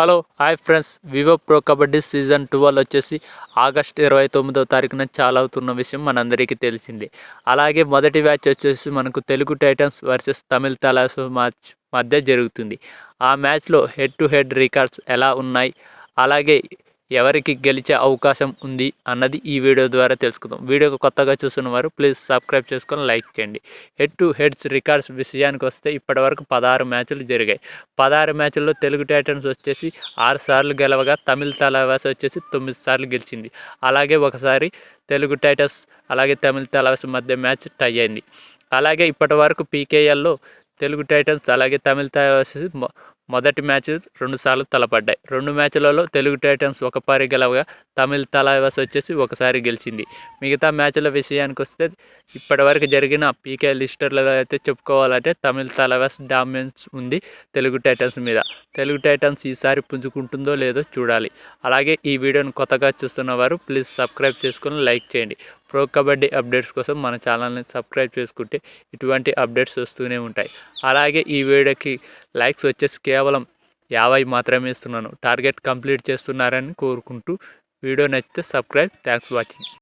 Hello hi friends. Vivo pro Kabaddi season twelve వచ్చేసి August ఇరవై తొమ్మిదో తారీఖున చాలా అవుతున్న విషయం మనందరికీ తెలిసిందే. అలాగే మొదటి మ్యాచ్ వచ్చేసి మనకు Telugu Titans versus Tamil Thalaivas match మధ్య జరుగుతుంది. ఆ మ్యాచ్లో హెడ్ టు హెడ్ రికార్డ్స్ ఎలా ఉన్నాయి? అలాగే ఎవరికి గెలిచే అవకాశం ఉంది అన్నది ఈ వీడియో ద్వారా తెలుసుకుందాం. వీడియోకి కొత్తగా చూస్తున్న వారు ప్లీజ్ సబ్స్క్రైబ్ చేసుకొని లైక్ చేయండి. హెడ్ టు హెడ్స్ రికార్డ్స్ విషయానికి వస్తే ఇప్పటివరకు పదహారు మ్యాచ్లు జరిగాయి. పదహారు మ్యాచ్ల్లో తెలుగు టైటన్స్ వచ్చేసి ఆరు సార్లు గెలవగా తమిళ తలవాస వచ్చేసి తొమ్మిది సార్లు గెలిచింది. అలాగే ఒకసారి తెలుగు టైటన్స్ అలాగే తమిళ తలవాస మధ్య మ్యాచ్ టై అయింది. అలాగే ఇప్పటి వరకు పీకేఎల్లో తెలుగు టైటన్స్ అలాగే తమిళ తలవాస మొదటి మ్యాచ్ రెండుసార్లు తలపడ్డాయి. రెండు మ్యాచ్లలో తెలుగు టైటన్స్ ఒక పారి గెలవగా తమిళ తలవాస్ వచ్చేసి ఒకసారి గెలిచింది. మిగతా మ్యాచ్ల విషయానికి వస్తే ఇప్పటివరకు జరిగిన పీకే లిస్టర్లలో అయితే చెప్పుకోవాలంటే తమిళ తలవాస్ డామినెన్స్ ఉంది తెలుగు టైటన్స్ మీద. తెలుగు టైటన్స్ ఈసారి పుంజుకుంటుందో లేదో చూడాలి. అలాగే ఈ వీడియోని కొత్తగా చూస్తున్న వారు ప్లీజ్ సబ్స్క్రైబ్ చేసుకుని లైక్ చేయండి. ప్రో కబడ్డీ అప్డేట్స్ కోసం మన ఛానల్ని సబ్స్క్రైబ్ చేసుకుంటే ఇటువంటి అప్డేట్స్ వస్తూనే ఉంటాయి. అలాగే ఈ వీడియోకి లైక్స్ వచ్చేసి కేవలం యాభై మాత్రమే ఇస్తున్నాను. టార్గెట్ కంప్లీట్ చేస్తున్నారని కోరుకుంటూ వీడియో నచ్చితే సబ్స్క్రైబ్. Thanks watching.